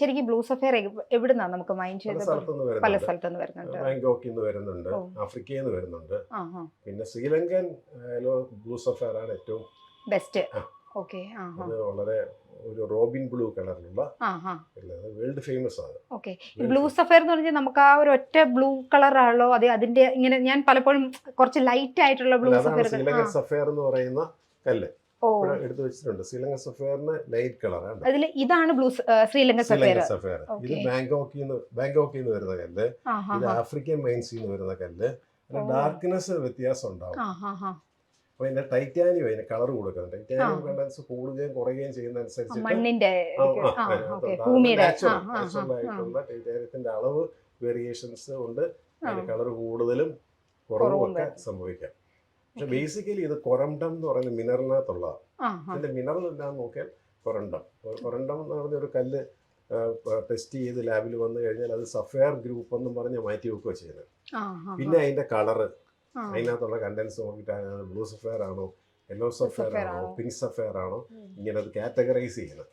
ശരിക്കും blue sapphire എവിടുന്നാ നമുക്ക് മൈൻഡ് പല ചെയ്ത സ്ഥലത്തുനിന്ന് പല സ്ഥലത്തുനിന്ന് വരുന്നുണ്ട്. ബാങ്കോക്കിൽ നിന്ന് വരുന്നുണ്ട്. ആഫ്രിക്കയിൽ നിന്ന് വരുന്നുണ്ട്. പിന്നെ ശ്രീലങ്കൻ ബ്ലൂ സഫയർ ആണ് ഏറ്റവും ബെസ്റ്റ്. ഓക്കെ അത് വളരെ ഒരു റോബിൻ ബ്ലൂ കളറിലുള്ള വേൾഡ് ഫേമസ് ആണ്. ഓക്കെ. ബ്ലൂ സഫയർ എന്ന് പറഞ്ഞാൽ നമുക്ക് ആ ഒരു ഒറ്റ ബ്ലൂ കളർ ആണല്ലോ അതെ അതിന്റെ ഇങ്ങനെ ഞാൻ പലപ്പോഴും കുറച്ച് ലൈറ്റ് ആയിട്ടുള്ള ബ്ലൂ സഫയർ സഫയർ എന്ന് പറയുന്ന കല്ല്. ഇവിടെ എടുത്തു വെച്ചിട്ടുണ്ട്. ശ്രീലങ്കൻ സഫയറിന് ലൈറ്റ് കളറാണ് അതിൽ ഇതാണ് blue Sri Lanka sapphire Sri Lankan sapphire ഇത്. ബാങ്കോക്കിൽ നിന്ന് ബാങ്കോക്കിൽ നിന്ന് വരുന്ന കല്ല്. ഇത് ആഫ്രിക്കൻ മൈൻസിൽ നിന്ന് വരുന്ന കല്ല്. ഡാർക്ക്നെസ് വ്യത്യാസം ഉണ്ടാവും അപ്പൊ അതിന്റെ ടൈറ്റാനിയം അതിന് കളർ കൊടുക്കുന്നത് ടൈറ്റാനിയം. കണ്ടൻസ് കൂടുകയും കുറയുകയും ചെയ്യുന്ന അനുസരിച്ച് മണ്ണിന്റെ ആയിട്ടുള്ള ടൈറ്റാനിയത്തിന്റെ അളവ് വേരിയേഷൻസ് കൊണ്ട്. അതിന് കളർ കൂടുതലും കുറവും ഒക്കെ സംഭവിക്കാം. പക്ഷെ ബേസിക്കലി ഇത് കൊറണ്ടം എന്ന് പറയുന്ന മിനറിനകത്തുള്ള അതിന്റെ മിനറൽ എല്ലാം നോക്കിയാൽ കൊറണ്ടം കൊറണ്ടം എന്ന് പറഞ്ഞ ഒരു കല്ല് ടെസ്റ്റ് ചെയ്ത് ലാബിൽ വന്നു കഴിഞ്ഞാൽ അത് സഫയർ ഗ്രൂപ്പ് എന്ന് പറഞ്ഞ് മാറ്റി വെക്കുകയോ ചെയ്യുന്നത്. പിന്നെ അതിന്റെ കളറ്. അതിനകത്തുള്ള കണ്ടൻസ് നോക്കിയിട്ട് ബ്ലൂ സഫയർ ആണോ യെല്ലോ സഫയർ ആണോ ആണോ? പിങ്ക് സഫയർ ആണോ ഇങ്ങനെ അത് കാറ്റഗറൈസ് ചെയ്യുന്നത്.